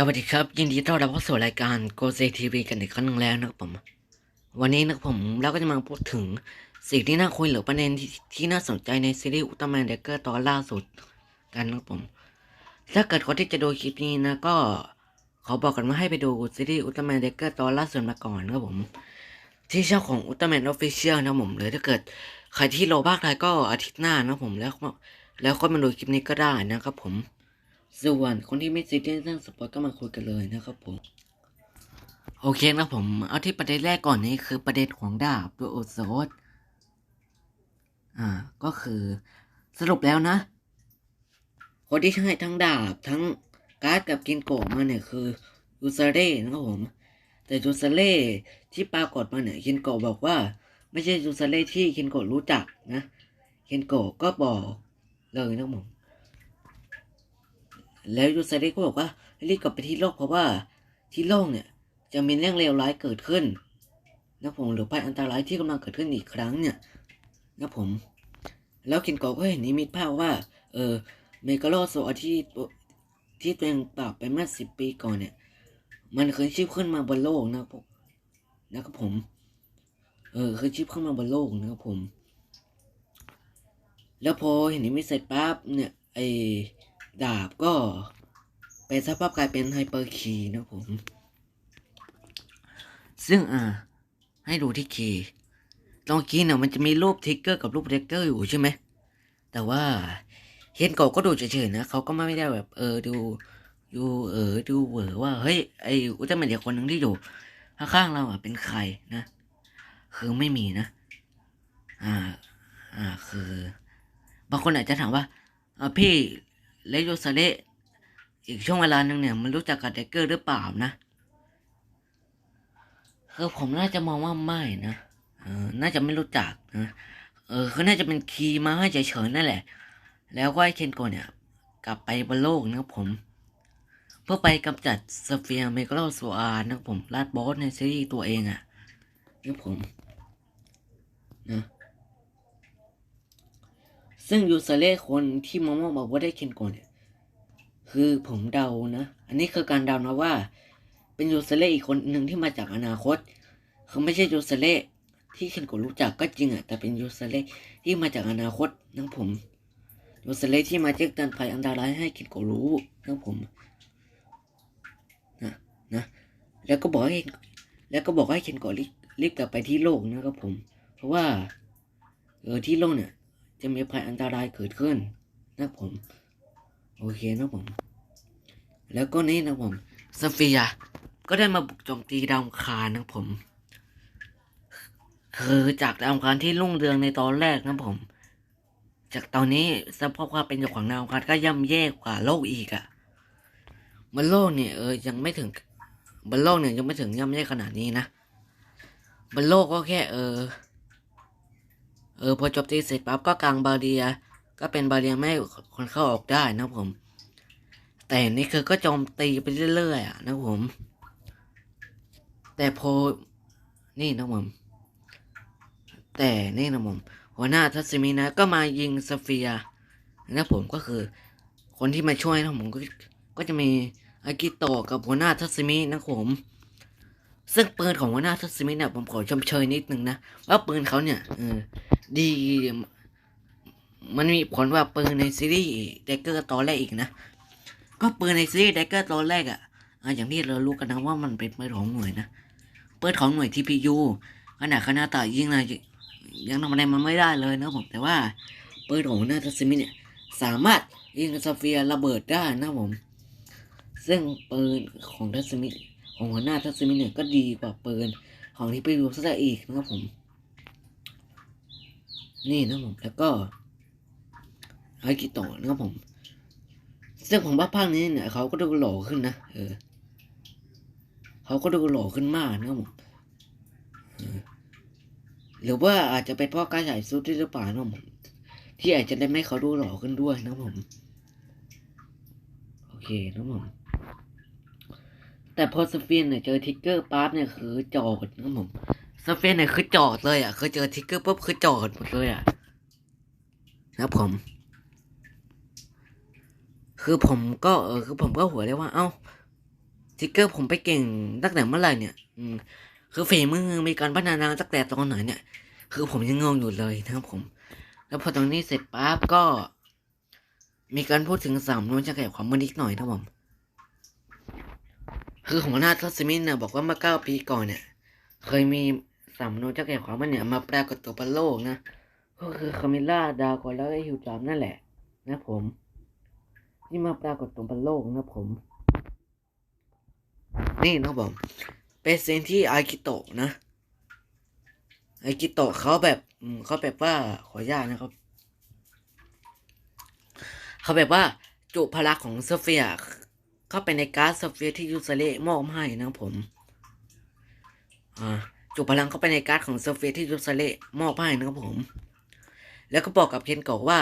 สวัสดีครับ ยินดีต้อนรับเข้าสู่รายการ Go s a TV กันอีกครั้งหนึงแล้วนะครับผม วันนี้นะครับผมเราก็จะมาพูดถึงสิ่งที่น่าคุยหรือประเด็นที่ที่น่าสนใจในซีรีส์อุลตร้าแมนเดกเกอร์ตอนล่าสุดกันนะครับผม ถ้าเกิดคนที่จะดูคลิปนี้นะก็ขอบอกกันว่าให้ไปดูซีรีส์อุลตร้าแมนเดกเกอร์ตอนล่าสุดมาก่อนนะครับผม ที่ช่องของอุลตร้าแมนออฟฟิเชียลนะผมหรือถ้าเกิดใครที่รอภาคไทยก็อาทิตย์หน้านะผมแล้วแล้วก็มาดูคลิปนี้ก็ได้นะครับผม ส่วนคนที่ไม่ซีเรียสเรื่องสปอร์ตก็มาคุยกันเลยนะครับผม โอเคนะผม เอาที่ประเด็นแรกก่อนนี่คือประเด็นของดาบตัวโอโซดอ่า ก็คือสรุปแล้วนะ คนที่ให้ทั้งดาบทั้งการ์ดกับกินโกะมาเนี่ยคือยูซาเร่นะครับผม แต่ยูซาเร่ที่ปรากฏมาเนี่ยคินโกะบอกว่า ไม่ใช่ยูซาเร่ที่คินโกะรู้จักนะคินโกะก็บอกเลยนะครับผม แล้วยูซาเร่ก็บอกว่ารีบกลับไปที่โลกเพราะว่าที่โลกเนี่ยจะมีเรื่องเลวร้ายเกิดขึ้นนะผมหรือภัยอันตรายที่กำลังเกิดขึ้นอีกครั้งเนี่ยนะผม แล้วคินโกก็เห็นนิมิตภาพว่า เออเมกาโลโซอาที่ตัวที่ตัวเองปราบไปเมื่อสิบปีก่อนเนี่ย มันเคยชีพขึ้นมาบนโลกนะครับผมนะครับผม เออเคยชีพขึ้นมาบนโลกนะครับผม แล้วพอเห็นนิมิตเสร็จปั๊บเนี่ยไอ ดาบก็เป็นสภาพกลายเป็นไฮเปอร์คีนะผม ซึ่งอ่าให้ดูที่คีย์ตรงคีย์เนี่ยมันจะมีรูปทิกเกอร์กับรูปเรกเกอร์อยู่ใช่ไหม แต่ว่าเฮนโกก็ดูเฉยๆนะเขาก็ไม่ได้แบบเออดูดูเออดูเหวอว่าเฮ้ยไออุลตร้าแมนเด็กคนหนึ่งที่อยู่ข้างๆเราอะเป็นใครนะ คือไม่มีนะ อ่า อ่าคือบางคนอาจจะถามว่าอ่าพี่ เลโยซาเลอีกช่วงเวลาหนึ่งเนี่ยมันรู้จักกับเดกเกอร์หรือเปล่านะคือผมน่าจะมองว่าไม่นะเออน่าจะไม่รู้จักนะเออเขาน่าจะเป็นคีย์มาให้เฉยๆนั่นแหละ แล้วก็ไอเคนโกเนี่ย กลับไปบนโลกนะผม เพื่อไปกำจัดสเฟียร์เมกาโลโซอาร์นะผมลาดบอสในซีรีส์ตัวเองอะ่ะนะผมนะ ซึ่งยูซเล่คนที่มามอบอกว่าได้เคนโกะเนี่ย คือผมเดานะ อันนี้คือการเดานะว่า เป็นยูซเล่อีกคนหนึ่งที่มาจากอนาคตคือไม่ใช่ยูซเล่ที่เคนโกะรู้จักก็จริงอะแต่เป็นยูซเล่ที่มาจากอนาคตนะผมยูซเล่ที่มาแจ้งเตือนภัยอันตรายให้เคนโกะรู้นะผมนะนะแล้วก็บอกให้แล้วก็บอกให้เคนโกะรีบรีบกลับไปที่โลกนะครับผม เพราะว่าเออที่โลกเนี่ย จะมีภัยอันตรายเกิดขึ้นนะผม โอเคนะผม แล้วก็นี่นะผมซาเฟียก็ได้มาบุกโจมตีดาวคารนะผม คือจากดาวคารที่รุ่งเรืองในตอนแรกนะผม จากตอนนี้สภาพความเป็นอยู่ของดาวคารก็ย่ำแย่กว่าโลกอีกอะ่ะบนโลกเนี่ยเออยังไม่ถึงบนโลกเนี่ยยังไม่ถึงย่ำแย่ขนาดนี้นะบนโลกก็แค่เออ เออพอจบตีเสร็จปั๊บก็กลางบาเรีย ก็เป็นบาเรียไม่คนเข้าออกได้นะผม แต่นี่คือก็โจมตีไปเรื่อยๆนะผม แต่พอนี่นะผมแต่นี่นะผมหัวหน้าทัศมินะก็มายิงสเฟียนะผมก็คือ คนที่มาช่วยนะผมก็ก็จะมีอากิโตะกับหัวหน้าทัศมินะผม ซึ่งปืนของหัวหน้าทัศมิเนี่ยผมขอชมเชยนิดนึงนะว่าปืนเขาเนี่ยเออดีมันมีผลว่าปืนในซีรีส์เดกเกอร์ตอนแรกอีกนะ ก็ปืนในซีรีส์เดกเกอร์ตอนแรกอะ่ะอย่างที่เรารู้กันนะว่ามันเป็นปืนของหน่วยนะปืนของหน่วย TPU ขนาดคณะตายิงนะยังทำอะไรมันไม่ได้เลยนะผมแต่ว่าปืนของหัวหน้าทัศมิเนี่ยสามารถยิงสเฟียร์ระเบิดได้นะผม ซึ่งปืนของทัศมิ ของหัวหน้าทัศมิเนี่ยก็ดีกว่าปืนของที่ไปดูซะอีกนะครับผม นี่นะผมแล้วก็อากิโตะนะครับผมซึ่งผมว่าภาคนี้เนี่ยเขาก็ดูหล่อขึ้นนะเออเขาก็ดูหล่อขึ้นมากนะครับผมหรือว่าอาจจะเป็นเพราะการใส่ซูทด้วยหรือเปล่านะครับผมที่อาจจะได้ไม่เขาดูหล่อขึ้นด้วยนะครับผม โอเคนะครับผม แต่พอสเฟียนเนี่ยเจอทิกเกอร์ปั๊บเนี่ยคือจอดนะผมสเฟียนเนี่ยคือจอดเลยอะคือเจอทิกเกอร์ปุ๊บคือจอดหมดเลยอะนะครับผม คือผมก็เออคือผมก็หัวเลยว่า เอ้าทิกเกอร์ผมไปเก่งตั้งแต่เมื่อไหร่เนี่ย อืมคือฝีมือมีการพัฒนาตั้งแต่ตอนไหนเนี่ย คือผมยังงงอยู่เลยนะครับผม แล้วพอตรงนี้เสร็จปั๊บก็ มีการพูดถึงสามนวลจะแก่ความมันนิดหน่อยนะครับผม คือของนาทัสมินเนี่ยบอกว่าเมื่อเก้าปีก่อนเนี่ย เคยมีสามนวลเจ้าแก่ความมันเนี่ยมาปรากฏตัวบนโลกนะ ก็คือคามิล่าดากอนแล้วก็ฮิวจามนั่นแหละ นะผม ที่มาปรากฏตัวบนโลกนะผม นี่นะผม เป็นซีนที่อากิโตะนะอากิโตะเขาแบบเขาแบบว่าขออนุญาตนะครับ เขาแบบว่าจุพลังของโซเฟีย เข้าไปในก๊าซโซเฟียที่ยูเซเล่มอบให้นะผม อ่าจุพลังเข้าไปในก๊าซของโซเฟียที่ยูเซเล่มอบให้นะครับผม แล้วก็บอกกับเคนโกะว่า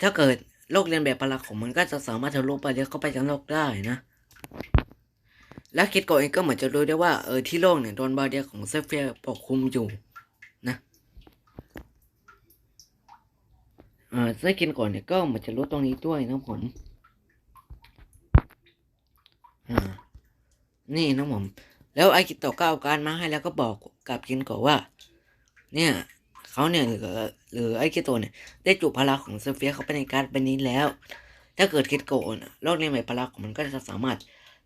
ถ้าเกิดโลกเรียนแบบพลังของมันก็จะสามารถทะลุไปเลี้ยเข้าไปยังโลกได้นะ และเคิดโกะเองก็เหมือนจะรู้ได้ว่าเออที่โลกเนี่ยโดนบาเรียของเซเฟียปกคลุมอยู่นะอ่าซึ่งคิดโกะเนี่ยก็เหมือนจะรู้ตรงนี้ด้วยนะผมอ่า นี่นะผม แล้วไอกิโตะก็เอาการมาให้แล้วก็บอกกับคินโกะว่า เนี่ยเขาเนี่ยหรือหรือไอกิโตะเนี่ยได้จุพลังของเซเฟียเขาไปในการ์ดใบนี้แล้ว ถ้าเกิดคิดโกะน่ะโลกเรียนแบบพลังของมันก็จะสามารถ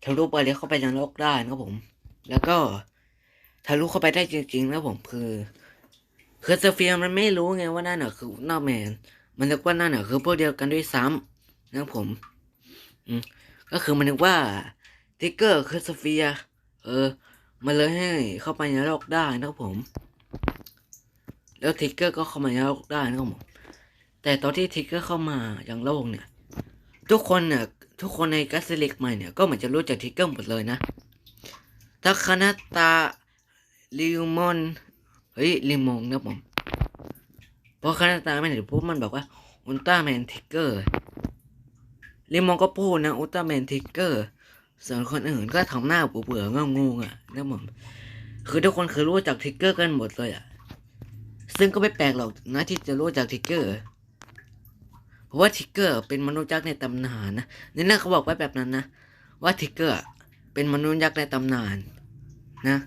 ทะลุไปเลยเข้าไปยังโลกได้นะครับผม แล้วก็ทะลุเข้าไปได้จริงๆนะผมคือคือโซเฟียมันไม่รู้ไงว่านั่นน่ะคืออุลตร้าแมน มันนึกว่านั่นน่ะคือพวกเดียวกันด้วยซ้ำนะผม อืมก็คือมันนึกว่า ทิกเกอร์คือโซเฟียเออ มันเลยให้เข้าไปในโลกได้นะครับผม แล้วทิกเกอร์ก็เข้ามาในโลกได้นะครับผม แต่ตอนที่ทิกเกอร์เข้ามาอยังโลกเนี่ย ทุกคนเนี่ยทุกคนในกัสซิลิกใหม่เนี่ยก็เหมือนจะรู้จักทิกเกอร์หมดเลยนะถ้าคณะตาลิมอนเฮ้ยลิมอนนะผมเพราะคณะตาไม่เห็นปุ๊บมันบอกว่าอุลตร้าแมนทิกเกอร์ลิมอนก็พูดนะอุลตร้าแมนทิกเกอร์ ส่วนคนอื่นก็ทำหน้าเบื่อๆงงๆอะนะผมคือทุกคนคือรู้จักทิกเกอร์กันหมดเลยอะ ซึ่งก็ไม่แปลกหรอกนะที่จะรู้จักทิกเกอร์ เพราะว่าทิกเกอร์เป็นมนุษย์ยักษ์ในตำนานนะนี่นะเขาบอกไว้แบบนั้นนะว่าทิกเกอร์เป็นมนุษย์ยักษ์ในตำนานนะ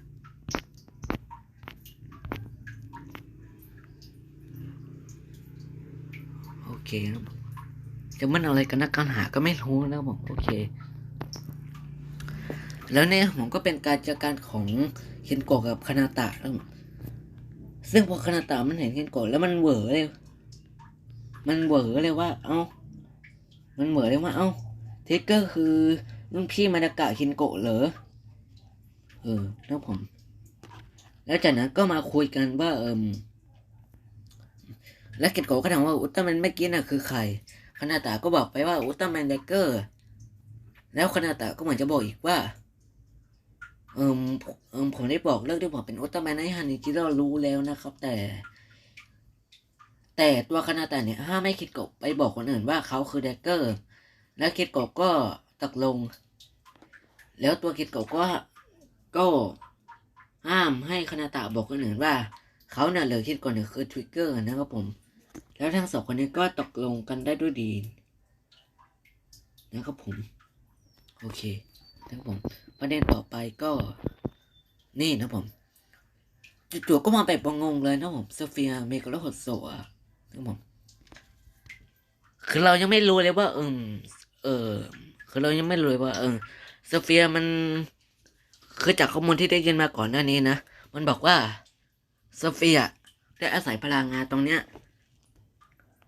โอเคครับผมจะมันอะไรกันนะการหาก็ไม่รู้นะผมโอเค แล้วเนี่ยผมก็เป็นการเจอกันของเคนโกะกับคานาตะซึ่งพอคานาตะมันเห็นเคนโกะแล้วมันเหวอเลย มันเหวอเลยว่า เอ้า มันเหวอเลยว่า เอ้าเทคเกอร์คือรุ่นพี่มาดากะคินโกะเหรอ เออแล้วผม แล้วจากนั้นก็มาคุยกันว่า เอิมแล้วคินโกะก็ถามว่าอุลตร้าแมนเมื่อกี้น่ะคือใครคานาตะก็บอกไปว่าอุลตร้าแมนเดกเกอร์ แล้วคานาตะก็เหมือนจะบอกอีกว่า เอิมเอิมผมได้บอกเรื่องที่ผมเป็นอุลตร้าแมนให้ฮันนิจิโร่รู้แล้วนะครับ แต่ แต่ตัวคานาตะเนี่ยห้ามไม่คิดกบไปบอกคนอื่นว่าเขาคือแดกเกอร์ แล้วคิดกบก็ตกลง แล้วตัวคิดกบก็ก็ห้ามให้คานาตะบอกคนอื่นว่าเขาเนี่ยเหลือคิดก่อนเนี่ยคือทริกเกอร์นะครับผม แล้วทั้งสองคนนี้ก็ตกลงกันได้ด้วยดีนะครับผม โอเค นะครับผมประเด็นต่อไปก็ นี่นะผมจู่ๆก็มาแบบงงเลยนะผมโซเฟียเมกาโลโฮโซะครับผมคือเรายังไม่รู้เลยว่าเออเออคือเรายังไม่รู้เลยว่า เออโซเฟียมัน คือจากข้อมูลที่ได้ยินมาก่อนหน้านี้นะมันบอกว่าโซเฟียได้อาศัยพลังงานตรงเนี้ย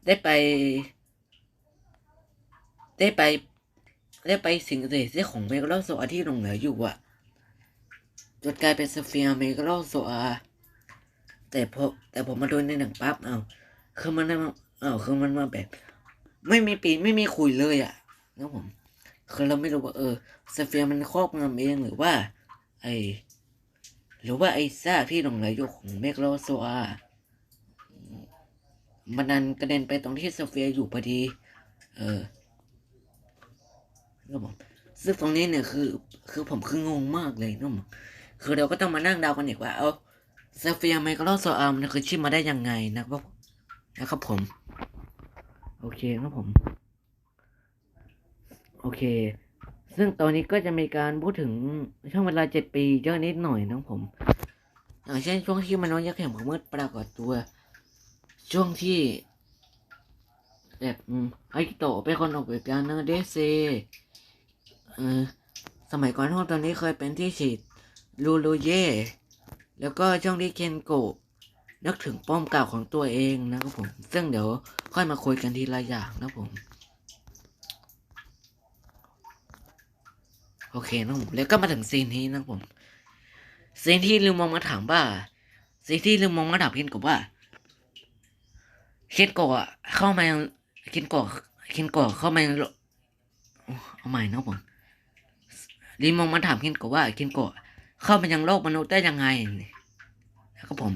ได้ไป ได้ไป ได้ไปสิงเสียของเมกาโลโซอาที่หลงเหลืออยู่อะจนกลายเป็นโซเฟียเมกาโลโซอาแต่พอแต่ผมมาดูในหนังปั๊บเอาคือมันมาอ้าคือมันมาแบบ ไม่มีปีไม่มีคุยเลยอะนะผมคือเราไม่รู้ว่าเออสเฟียมันครอบงำเองหรือว่า ไอหรือว่าไอซากที่หลงเหลืออยู่ของเมกโลโซอามันนันกระเด็นไปตรงที่สเฟียอยู่พอดี เออ นะผมซึ่งตรงนี้เนี่ยคือ คือผมคืองงมากเลยนะผมคือเราก็ต้องมานั่งเดากันอีกว่าเอาสเฟียเมกโลโซอามันคือชื่อมาได้ยังไงนะครับนะครับผม โอเคครับผม โอเค ซึ่งตอนนี้ก็จะมีการพูดถึงช่วงเวลาเจ็ดปีเยอะนิดหน่อยนะผมอย่างเช่นช่วงที่มันน้อยยักษ์แห่งความมืดปรากฏตัว ช่วงที่แบบไอกิโตะเป็นคนออกแบบการเนอร์เดซ เออสมัยก่อนห้องตอนนี้เคยเป็นที่ฉีดลูลูเย่แล้วก็ช่วงที่เคนโกะนึกถึงป้อมเก่าของตัวเองนะครับผม ซึ่งเดี๋ยวค่อยมาคุยกันทีละอย่างนะผม โอเคนะผมแล้วก็มาถึงซีนนี้นะผมซีนที่ลืมมองมาถามว่าซีนที่ลืมมองมาถามเคนโกะว่าเคนโกะเข้ามาเคนโกะเคนโกะเข้ามาเอาใหม่นะผม ลืมองมาถามเคนโกะว่าเคนโกะเข้ามายังโลกมนุษย์ได้ยังไงนะครับผม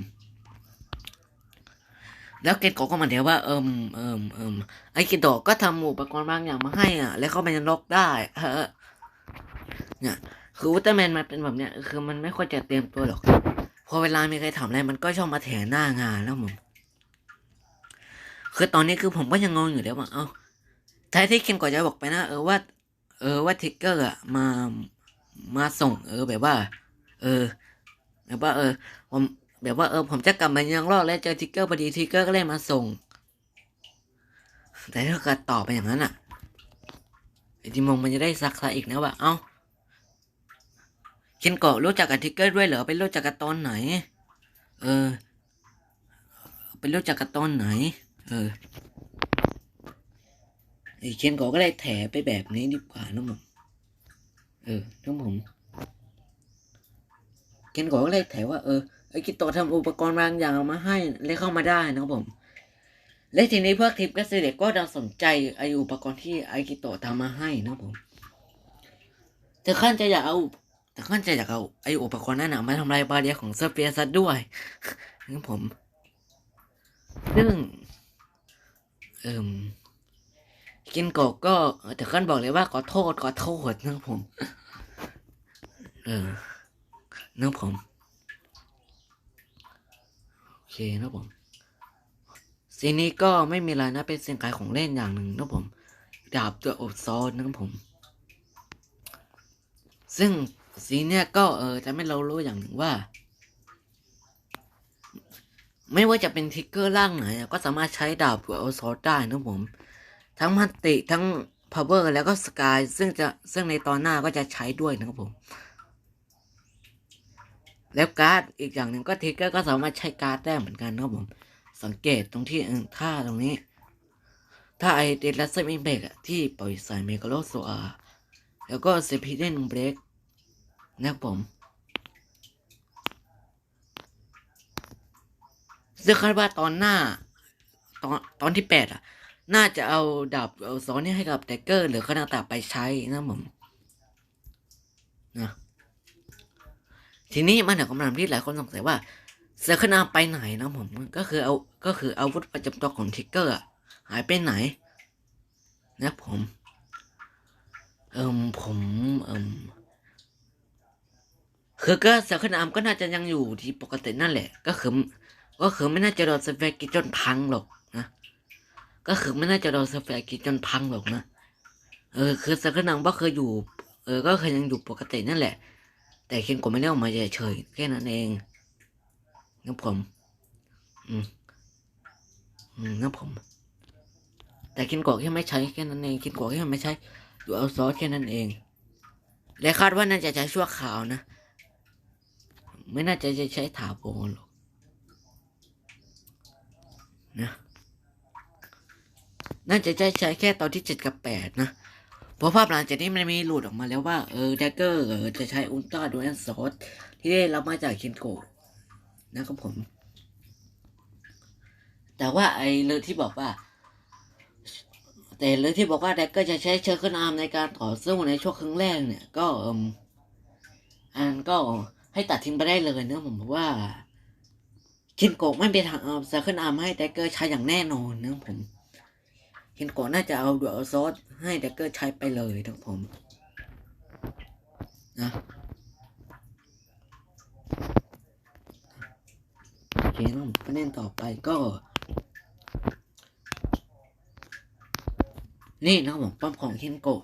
แล้วเกนโกะก็มาเดี๋ยวว่าเอิมเอิมเอิมไอ้เกนโกก็ทำอุปกรณ์บางอย่างมาให้อะ แล้วเข้าไปยังโลกได้เออเนี่ยคืออุลตร้าแมนมันเป็นแบบเนี้ยคือมันไม่ค่อยจะเตรียมตัวหรอก พอเวลามีใครถามอะไรมันก็ชอบมาแถหน้างานแล้วผมคือตอนนี้คือผมก็ยังงงอยู่เดี๋ยวว่าเอ้าท้ายที่เคนก่อนจะบอกไปนะ เออว่า เออว่าทิกเกอร์อะมา มาส่ง เออ แบบว่า เออ แบบว่า เออ ผมแบบว่าเออผมจะกลับมายังรอดแล้วเจอทิกเกอร์พอดีทิกเกอร์ก็เลยมาส่ง แต่ถ้าเกิดตอบไปอย่างนั้นอะไอจิมงมันจะได้ซักซะอีกนะว่าเอ้าเคนโกะรู้จักกับทิกเกอร์ด้วยเหรอไปรู้จักกันตอนไหน เออไปรู้จักกันตอนไหน เออไอเคนโกะก็เลยแถไปแบบนี้ดีกว่านะผมเออน้องผมเคนกะก็เลยแถว่าเออไอกิโตทำอุปกรณ์บางอย่างมาให้เลยเข้ามาได้นะครับผม และทีนี้พวกทิปก็เสด็จก็ดังสนใจไออุปกรณ์ที่ไอกิโตทำมาให้นะครับผมถึงขั้นจะอยากเอาแต่ขั้นจะอยากเอาไออุปกรณ์นั้นนะมาทำลายบาเรียของเซอร์เฟียซัดด้วยนะครับผมซึ่งเอ่ม กินโกก็แต่ขั้นบอกเลยว่าขอโทษขอโทษนะผม เออนะผมโอเคนะผมซีนี้ก็ไม่มีอะไรนะเป็นสียงขายของเล่นอย่างหนึ่งนะผมดาบตัวอบซอสนะครับผม ซึ่งซีเนี่ยก็เออจะไม่เรารู้อย่างหนึ่งว่า ไม่ว่าจะเป็นทิกเกอร์ร่างไหนก็สามารถใช้ดาบตัวอบซอสได้นะครับผม ทั้งมันติทั้งพาวเวอร์แล้วก็สกายซึ่งจะซึ่งในตอนหน้าก็จะใช้ด้วยนะครับผม แล้วการ์ดอีกอย่างหนึ่งก็ทิกเกอร์ก็สามารถใช้การ์ดได้เหมือนกันนะครับผม สังเกตตรงที่เออท่าตรงนี้ถ้าไอเดลัสมิเบกที่ปล่อยสายเมกาโลโซอาแล้วก็เซพิเดนเบรกนะครับผมซึ่งคาดว่าตอนหน้า ตอนตอนที่แปดอะ น่าจะเอาดาบเอาซอนนี่ให้กับแดกเกอร์ หรือคณะตาไปใช้นะผมนะทีนี้มันถึงคำถามที่หลายคนสงสัยว่าเซอร์คนาไปไหนนะผมก็คือเอาก็คืออาวุธประจำตัวของทิกเกอร์หายไปไหน นะผม เอิมผมเอิมคือก็เซอร์คนาก็น่าจะยังอยู่ที่ปกตินั่นแหละ ก็คือก็คือไม่น่าจะโดนสเปกกิจนพังหรอกนะ ก็คือไม่น่าจะโดนสเปกกิจนพังหรอกนะ เออ คือเซอร์คนาก็เคยอยู่ เออ ก็เคยยังอยู่ปกตินั่นแหละ แต่เคนก็ไม่ได้ออกมาเฉยๆแค่นั้นเองนะผม อืม อืมนะผม แต่เคนโกะแค่ไม่ใช้แค่นั้นเองเคนโกะแค่ไม่ใช้ดูเอาซอสแค่นั้นเอง และคาดว่าน่าจะใช้ชั่วคราวนะ ไม่น่าจะจะใช้ถาวรหรอกนะ น่าจะใช้ใช้แค่ตอนที่เจ็ดกับแปดนะ เพราะภาพหลังจากนี้มันมีหลุดออกมาแล้วว่า เออแดกเกอร์จะใช้อุลตร้าดูแอนซอสที่ได้รับมาจากเคนโกะนะครับผม แต่ว่าไอ้เรื่องที่บอกว่า แต่เรื่องที่บอกว่าแดกเกอร์จะใช้เชอร์คอนอาร์มในการต่อสู้ในช่วงครั้งแรกเนี่ย ก็เอมอันก็ให้ตัดทิ้งไปได้เลยนะผมว่าเคนโกะไม่เป็นทางเอาเซอร์คอนอาร์มให้แดกเกอร์ใช้อย่างแน่นอนนะผม เคนโกะน่าจะเอาดูเอาซอสให้แดกเกอร์ใช้ไปเลยทั้งผมนะโอเคนะผมประเด็นต่อไปก็ นี่นะผมป้อมของเคนโกะ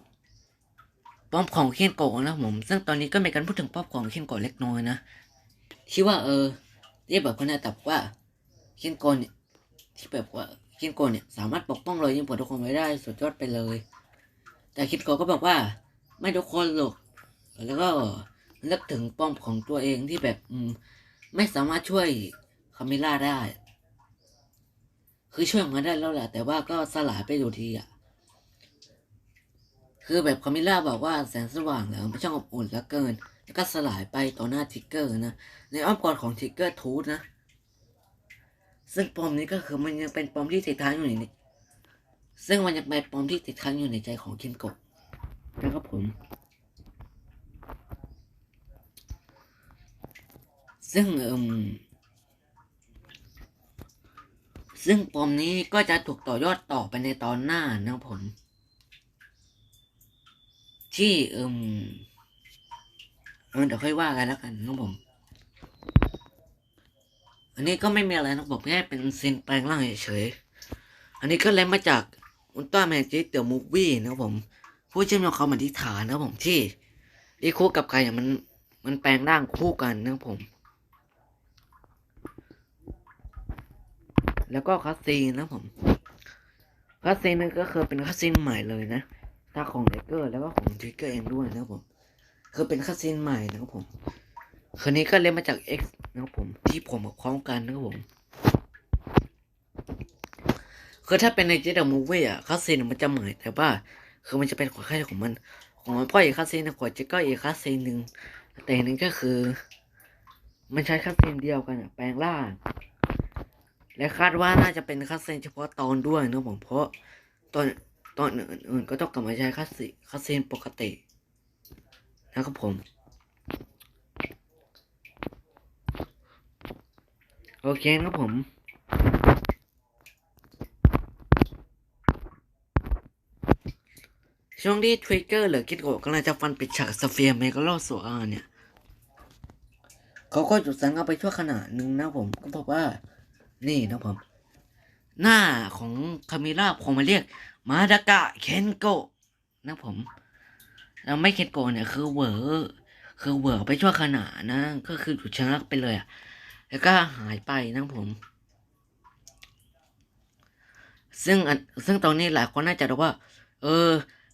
ป้อมของเคนโกะนะผม ซึ่งตอนนี้ก็มีการพูดถึงป้อมของเคนโกะเล็กน้อยนะที่ว่าเออที่แบบคนน่าตับว่าเคนโกะเนี่ยที่แบบว่า คียนโกะเนี่ยสามารถปกป้องรายิงผลทุกคนไว้ได้สุดยอดไปเลย แต่คียนโกะก็บอกว่า ไม่ทุกคนหรอกแล้วก็นึกถึงป้อมของตัวเองที่แบบอืมไม่สามารถช่วยคาเมล่าได้ คือช่วยมันได้แล้วแหละ แต่ว่าก็สลายไปอยู่ทีอะ คือแบบคาเมล่าบอกว่าแสงสว่างแล้วไม่ช่างอบอุ่นเหลือเกิน แล้วก็สลายไปต่อหน้าทิกเกอร์นะ ในอ้อมกอดของทิกเกอร์ทูตนะ ซึ่งปมนี้ก็คือมันยังเป็นปมที่ติดค้างอยู่ในนี้ซึ่งมันยังเป็นปมที่ติดค้างอยู่ในใจของคินโกะนะครับผม ซึ่งเอิมซึ่งปมนี้ก็จะถูกต่อยอดต่อไปในตอนหน้านะครับผม ที่เอิมเออเดี๋ยวค่อยว่ากันแล้วกันนะครับผม อันนี้ก็ไม่มีอะไรนะบผมแค่เป็นซีนแปลงร่างเฉยๆอันนี้ก็เล่นมาจากอุลตร้าแมจิกเดอะมูฟวี่นะครับผมผู้เชื่อมโยงเขามาที่ฐานนะครับผมที่อีคู่กับใครอะมันมันแปลงร่างคู่กันนะครับผม แล้วก็คัสซีนนะผมคัสซีนนี่ก็คือเป็นคัสซีนใหม่เลยนะทั้งของเดเกอร์แล้วก็ของทริกเกอร์เองด้วยนะครับผมคือเป็นคัสซีนใหม่นะครับผม คืนนี้ก็เล่นมาจาก X นะครับผมที่ผมกับพร้อมกันนะครับผมคือถ้าเป็นในเจิตมูฟวี่อะคัสซีนมันจะใหม่แต่ว่า คือมันจะเป็นของค่ของมัน ของมันพ่ออีกคัสซีนนะกว่าจะก็อีกคัสซีนหนึ่งแต่อันนี้ก็คือ มันใช้คัสซีนเดียวกันอะแปลงร่างและคาดว่าน่าจะเป็นคัสซีนเฉพาะตอนด้วยนะครับผมเพราะตอนตอนอื่นๆก็ต้องกลับมาใช้คัสซีคัสซีนปกตินะครับผม โอเคครับผม ช่วงที่ทริกเกอร์หรือคิดโกะกำลังจะฟันปิดฉากสเฟียร์เมกาโลโซอาเนี่ย เขาก็หยุดสังเอาไปชั่วขณะหนึ่งนะผม ก็บอกว่า นี่นะผม หน้าของคามิล่าผมมาเรียก มาดากะเคนโกะนะผมแล้วไม่เคนโกะเนี่ยคือเหวอคือเหวอไปชั่วขณะนะ ก็คือหยุดชะงักไปเลยอะ แล้วก็หายไปนะผม ซึ่งซึ่งตอนนี้หลายคนน่าจะรู้ว่า เออ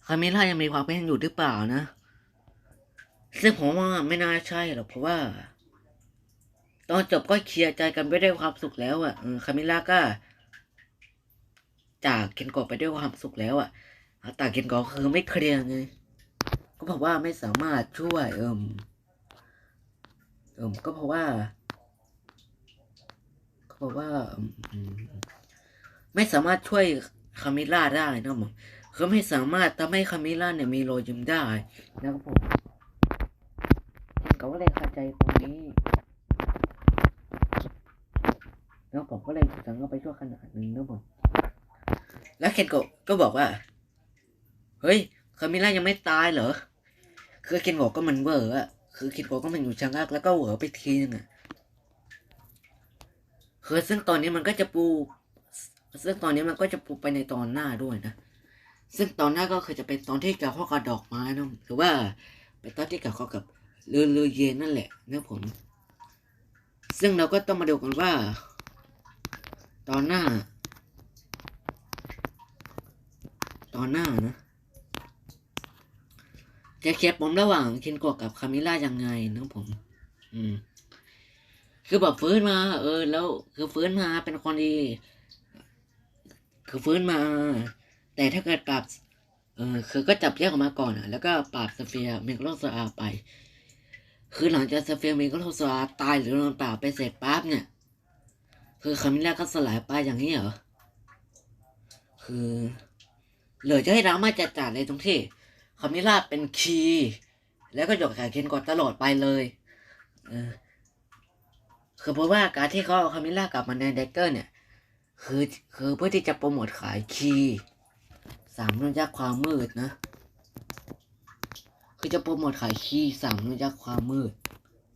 คาเมล่ายังมีความเป็นอยู่หรือเปล่านะ ซึ่งผมว่าไม่น่าใช่หรอกเพราะว่า ตอนจบก็เคลียร์ใจกันไปได้ความสุขแล้วอะ่ะออคาเมล่าก็ จากเคนโกะไปด้วยความสุขแล้วอะ่ะแต่เคนโกะคือไม่เคลียร์ไงก็บอกว่าไม่สามารถช่วยเอิมเอิมก็เพราะว่า เขาบอกว่าอืมไม่สามารถช่วยคามิล่าได้นะครับผมคือไม่สามารถทำให้คามิล่าเนี่ยมีรอยยิ้มได้นะครับผมเขาก็เลยคาใจตรงนี้แล้วผมก็เลยสั่งเข้าไปช่วยขนาดหนึงนะครับผมแล้วเคนโกะก็บอกว่า เฮ้ยคามิล่ายังไม่ตายเหรอคือเคนโกะก็มันเวอร์อะคือเคนโกะก็มันอยู่ชะงักแล้วก็เหวอไปทีนึงอะ คือซึ่งตอนนี้มันก็จะปู ซึ่งตอนนี้มันก็จะปูไปในตอนหน้าด้วยนะ ซึ่งตอนหน้าก็คือจะเป็นตอนที่เกี่ยวข้องกับดอกไม้นะหรือว่าเป็นตอนที่เกี่ยวข้องกับเรือเรือเย็นนั่นแหละนะผม ซึ่งเราก็ต้องมาดูกันว่า ตอนหน้า ตอนหน้านะจะเคลียร์ปมระหว่างเคนโกะกับคามิล่ายังไงนะผม อืม คือแบบฟื้นมา เออ แล้วคือฟื้นมาเป็นคนดี คือฟื้นมา แต่ถ้าเกิดปรับเออคือก็จับแยกออกมาก่อนอะแล้วก็ปราบสเฟียร์เมกโลซอาไป คือหลังจากสเฟียร์เมกโลซอาตายหรือโดนปราบไปเสร็จปั๊บเนี่ย คือคามิล่าก็สลายไปอย่างนี้เหรอ คือเหลือจะให้ดราม่าจัดจ่าเลยตรงที่คามิล่าเป็นคีย์แล้วก็หยกแขกเคนกอดตลอดไปเลย เออ คือเพราะว่าการที่เขาเอาคามิล่ากลับมาในเดกเกอร์เนี่ย คือคือเพื่อที่จะโปรโมทขายคีย์สามนุ่นยักษ์ความมืดนะ คือจะโปรโมทขายคีย์สามนุ่นยักษ์ความมืด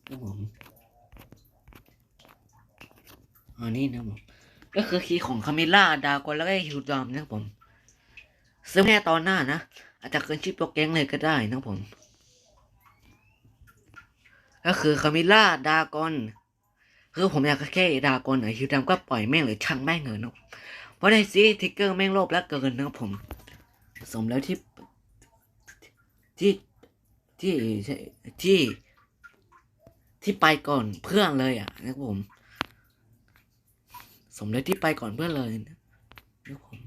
นะผมอันนี้นะผมก็คือคีย์ของคามิล่าดากอนแล้วก็ฮิวดอมนะผมซึ่งแน่ตอนหน้านะ อาจจะเกินชื่อโปรแกรมเลยก็ได้นะผม ก็คือคามิล่าดากอน คือผมอยากแค่ดากอนไหนคิวดำก็ปล่อยแม่งหรือช่างแม่งเลยนะครับเพราะในซีทิกเกอร์แม่งโลภแล้วเกินนะผม สมแล้วที่ที่ที่ที่ที่ไปก่อนเพื่อนเลยอะนะครับผม สมแล้วที่ไปก่อนเพื่อนเลยนะครับผม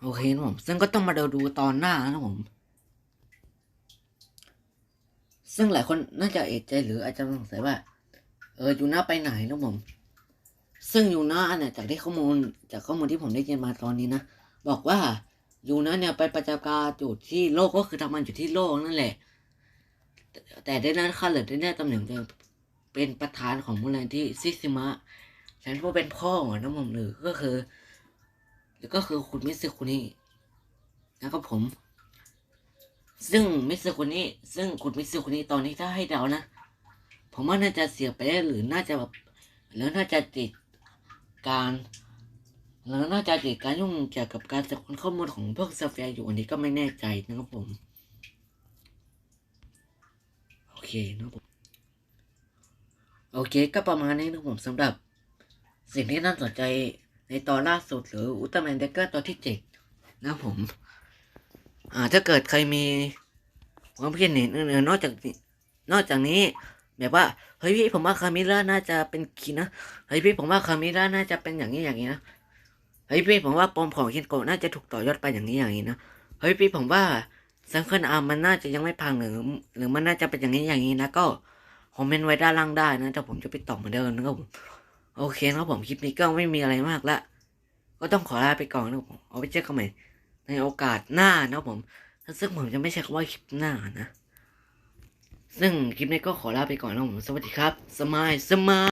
โอเคนะผมซึ่งก็ต้องมาเดาดูตอนหน้านะผม ซึ่งหลายคนน่าจะเอะใจหรืออาจจะสงสัยว่า เออยูน่าไปไหนนะผม ซึ่งยูน่าเนี่ยจากที่ข้อมูลจากข้อมูลที่ผมได้ยินมาตอนนี้นะ บอกว่ายูน่าเนี่ยไปประจำการอยู่ที่โลกก็คือทำงานอยู่ที่โลกนั่นแหละ แต่ได้นั้นขั้นหรือได้ได้ตำแหน่งเป็นประธานของมูลนิธิซิซิมะฉันว่าเป็นพ่อของน้องผมหรือก็คือ ก็คือคุณมิสึคุนี่นะครับผม ซึ่งมิสึคุนี่ซึ่งคุณมิสึคุนี่ตอนนี้ถ้าให้เดานะ ผมว่าน่าจะเสียไปได้หรือน่าจะแบบหรือน่าจะติดการหรือน่าจะติดการยุ่งเกี่ยวกับการสืบค้นข้อมูลของพวกซาเฟียอยู่อันนี้ก็ไม่แน่ใจนะครับผม โอเคนะครับผมโอเคก็ประมาณนี้นะผมสำหรับ สิ่งที่น่าสนใจในตอนล่าสุดหรืออุลตร้าแมนเดกเกอร์ตอนที่เจ็ดนะครับผม อ่าถ้าเกิดใครมีความคิดเห็นอื่นๆนอกจากนี้นอกจากนี้แบบว่าเฮ้ยพี่ผมว่าคามิล่าน่าจะเป็นคีนะเฮ้ยพี่ผมว่าคามิล่าน่าจะเป็นอย่างนี้อย่างนี้นะเฮ้ยพี่ผมว่าปมของคินโกะน่าจะถูกต่อยอดไปอย่างนี้อย่างนี้นะเฮ้ยพี่ผมว่าซังเคิลอาร์มันน่าจะยังไม่พังหรือหรือมันน่าจะเป็นอย่างนี้อย่างนี้นะก็คอมเมนต์ไว้ด้านล่างได้นะแต่ผมจะไปตอบเหมือนเดิมนะครับผมโอเคนะครับผมคลิปนี้ก็ไม่มีอะไรมากละก็ต้องขอลาไปก่อนนะครับผมเอาไปเจอกันใหม่ ในโอกาสหน้านะผมซึ่งผมจะไม่ใช้คำว่าคลิปหน้านะ ซึ่งคลิปนี้ก็ขอลาไปก่อนนะผม สวัสดีครับ สมายสมาย